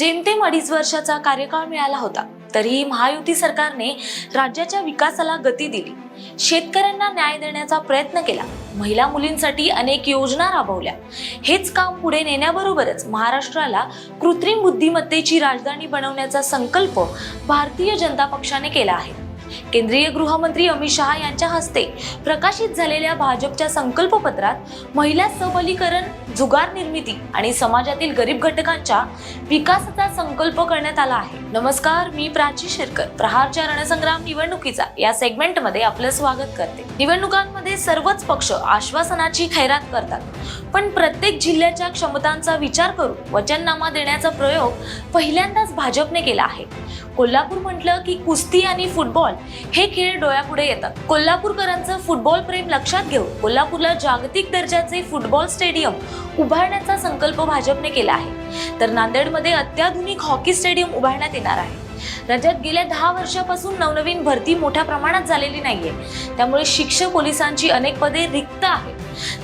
जेमतेम अडीच वर्षाचा कार्यकाळ मिळाला होता तरीही महायुती सरकारने राज्याच्या विकासाला गती दिली. शेतकऱ्यांना न्याय देण्याचा प्रयत्न केला. महिला मुलींसाठी अनेक योजना राबवल्या. हेच काम पुढे नेण्याबरोबरच महाराष्ट्राला कृत्रिम बुद्धिमत्तेची राजधानी बनवण्याचा संकल्प भारतीय जनता पक्षाने केला आहे. केंद्रीय गृहमंत्री अमित शहा यांच्या हस्ते प्रकाशित झालेल्या भाजपच्या संकल्पपत्रात महिला सबलीकरण जुगार निर्मिती आणि समाजातील गरीब घटकांच्या विकासाचा संकल्प करण्यात आला आहे. नमस्कार मी प्राची शिरकर. प्रहारच्या रणसंग्राम निवडणुकीचा या सेगमेंटमध्ये आपलं स्वागत करते. निवडणुकांमध्ये सर्वच पक्ष आश्वासनाची खैरात करतात. पण प्रत्येक जिल्ह्याच्या क्षमतांचा विचार करून वचननामा देण्याचा प्रयोग पहिल्यांदाच भाजपने केला आहे. कोल्हापूर म्हटलं की कुस्ती आणि फुटबॉल हे खेळ डोळ्यापुढे येतात. कोल्हापूरकरांचं फुटबॉल प्रेम लक्षात घेऊन कोल्हापूरला जागतिक दर्जाचे फुटबॉल स्टेडियम उभारण्याचा संकल्प भाजपने केला आहे. तर नांदेडमध्ये अत्याधुनिक हॉकी स्टेडियम उभारण्यात येणार आहे. राज्यात गेल्या दहा वर्षापासून नवनवीन भरती मोठ्या प्रमाणात झालेली नाहीये. त्यामुळे शिक्षक पोलिसांची अनेक पदे रिक्त आहेत.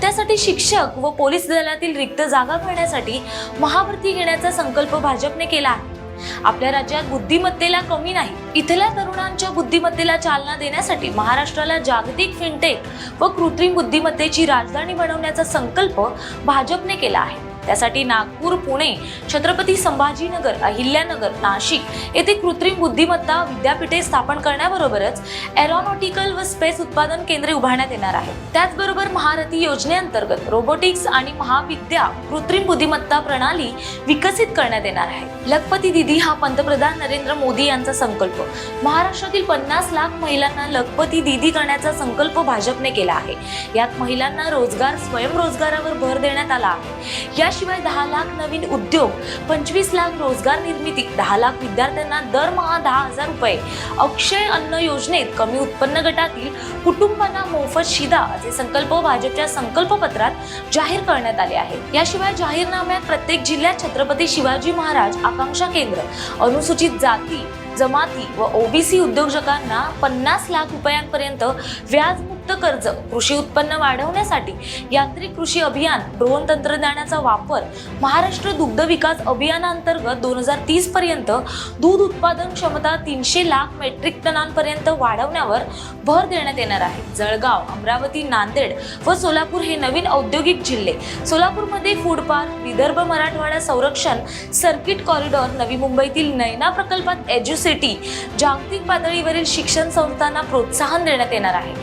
त्यासाठी शिक्षक व पोलीस दलातील रिक्त जागा भरण्यासाठी महाभरती घेण्याचा संकल्प भाजपने केला आहे. आपल्या राज्यात बुद्धिमत्तेला कमी नाही. इथल्या तरुणांच्या बुद्धिमत्तेला चालना देण्यासाठी महाराष्ट्राला जागतिक फिनटेक व कृत्रिम बुद्धिमत्तेची राजधानी बनवण्याचा संकल्प भाजपने केला आहे. त्यासाठी नागपूर पुणे छत्रपती संभाजीनगर अहिल्यानगर नाशिक येथे कृत्रिम बुद्धिमत्ता विद्यापीठे स्थापन करण्याबरोबरच एरोनॉटिकल व स्पेस उत्पादन केंद्रे उभारण्यात येणार आहेत. त्याचबरोबर महारथी योजनेअंतर्गत रोबोटिक्स आणि महाविद्या कृत्रिम बुद्धिमत्ता प्रणाली विकसित करण्यात येणार आहे. लखपती दिदी हा पंतप्रधान नरेंद्र मोदी यांचा संकल्प. महाराष्ट्रातील पन्नास लाख महिलांना लखपती दिदी करण्याचा संकल्प भाजपने केला आहे. यात महिलांना रोजगार स्वयंरोजगारावर भर देण्यात आला आहे. या याशिवाय दहा लाख नवीन उद्योग पंचवीस लाख रोजगार निर्मिती दहा लाख विद्यार्थ्यांना दरमहा दहा हजार रुपये. अक्षय अन्न योजनेत कमी उत्पन्न गटातील कुटुंबांना मोफत शिदा असे संकल्प भाजपच्या संकल्पपत्रात जाहीर करण्यात आले आहेत. याशिवाय जाहीरनाम्यात प्रत्येक जिल्ह्यात छत्रपती शिवाजी महाराज आकांक्षा केंद्र अनुसूचित जाती जमाती व ओबीसी उद्योजकांना पन्नास लाख रुपयांपर्यंत व्याज मुक्त कर्ज कृषी उत्पन्न वाढवण्यासाठी यांत्रिक कृषी अभियान ड्रोन तंत्रज्ञानाचा वापर महाराष्ट्र दुग्ध विकास अभियानांतर्गत दोन हजार तीस पर्यंत दूध उत्पादन क्षमता तीनशे लाख मेट्रिक टनांपर्यंत वाढवण्यावर भर देण्यात येणार आहे. जळगाव अमरावती नांदेड व सोलापूर हे नवीन औद्योगिक जिल्हे. सोलापूरमध्ये फूड पार्क विदर्भ मराठवाडा संरक्षण सर्किट कॉरिडॉर नवी मुंबईतील नैना प्रकल्पात एज्युसिटी जागतिक पातळीवरील शिक्षण संस्थांना प्रोत्साहन देण्यात येणार आहे.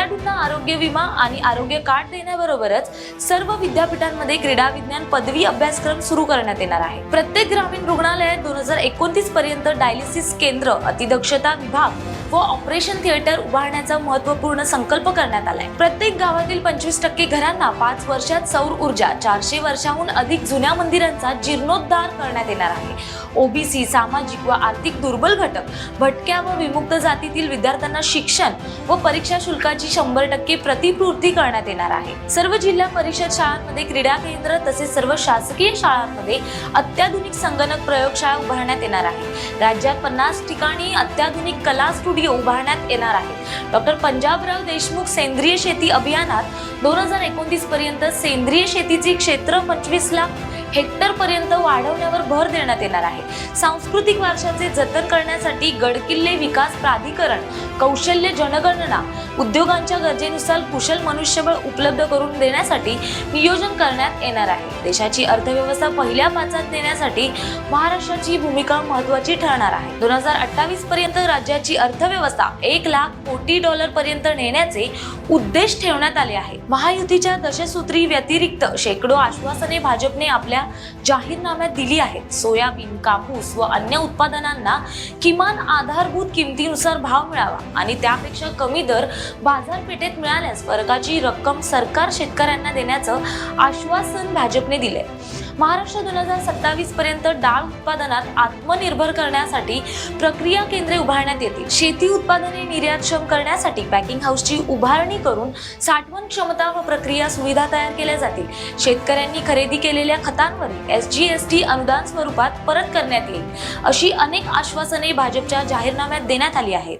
खेळाडूंना आरोग्य विमा आणि आरोग्य कार्ड देण्याबरोबरच सर्व विद्यापीठांमध्ये क्रीडा विज्ञान पदवी अभ्यासक्रम सुरू करण्यात येणार आहे. प्रत्येक ग्रामीण रुग्णालयात दोन हजार एकोणतीस पर्यंत डायलिसिस केंद्र अतिदक्षता विभाग व ऑपरेशन थिएटर उभारण्याचा महत्त्वपूर्ण संकल्प करण्यात आलाय. प्रत्येक गावातील पंचवीस टक्के घरांना पाच वर्षात सौर ऊर्जा चारशे वर्षाहून अधिक जुन्या मंदिरांचा जीर्णोद्धार करण्यात येणार आहे. ओबीसी सामाजिक व आर्थिक दुर्बल घटक भटक्या व विमुक्त जातीतील विद्यार्थ्यांना शिक्षण व परीक्षा शुल्काची शंभर टक्के प्रतिपूर्ती करण्यात येणार आहे. सर्व जिल्हा परिषद शाळांमध्ये क्रीडा केंद्र तसेच सर्व शासकीय शाळांमध्ये अत्याधुनिक संगणक प्रयोगशाळा उभारण्यात येणार आहे. राज्यात पन्नास ठिकाणी अत्याधुनिक कला स्टुडिओ उभारण्यात येणार आहे. डॉक्टर पंजाबराव देशमुख सेंद्रिय शेती अभियानात दोन हजार एकोणतीस पर्यंत सेंद्रिय शेतीचे क्षेत्र पंचवीस लाख हेक्टर पर्यंत वाढवण्यावर भर देण्यात येणार आहे. सांस्कृतिक वारशाचे जतन करण्यासाठी गडकिल्ले विकास प्राधिकरण कौशल्य जनगणना उद्योगांच्या गरजेनुसार कुशल मनुष्यबळ उपलब्ध करून देण्यासाठी नियोजन करण्यात येणार आहे. देशाची अर्थव्यवस्था पहिल्या पाचात नेण्यासाठी महाराष्ट्राची भूमिका महत्वाची ठरणार आहे. दोन हजार अठ्ठावीस पर्यंत राज्याची अर्थव्यवस्था एक लाख कोटी डॉलर पर्यंत नेण्याचे उद्देश ठेवण्यात आले आहे. महायुतीच्या दशसूत्री व्यतिरिक्त शेकडो आश्वासने भाजपने आपल्या जाहीरनाम्यात दिली आहेत. सोयाबीन कापूस व अन्य उत्पादनांना किमान आधारभूत किमतीनुसार भाव मिळावा आणि त्यापेक्षा कमी दर बाजारपेठेत मिळाल्यास फरकाची रक्कम सरकार शेतकऱ्यांना देण्याचं आश्वासन भाजपने दिले महाराष्ट्र दोन हजार सत्तावीस पर्यंत डाळ उत्पादनात आत्मनिर्भर करण्यासाठी प्रक्रिया केंद्रे उभारण्यात येतील. शेती उत्पादने निर्यातक्षम करण्यासाठी पॅकिंग हाऊसची उभारणी करून साठवण क्षमता व प्रक्रिया सुविधा तयार केल्या जातील. शेतकऱ्यांनी खरेदी केलेल्या खतांवरील एस जी एस टी अनुदान स्वरूपात परत करण्यात येईल. अशी अनेक आश्वासने भाजपच्या जाहीरनाम्यात देण्यात आली आहेत.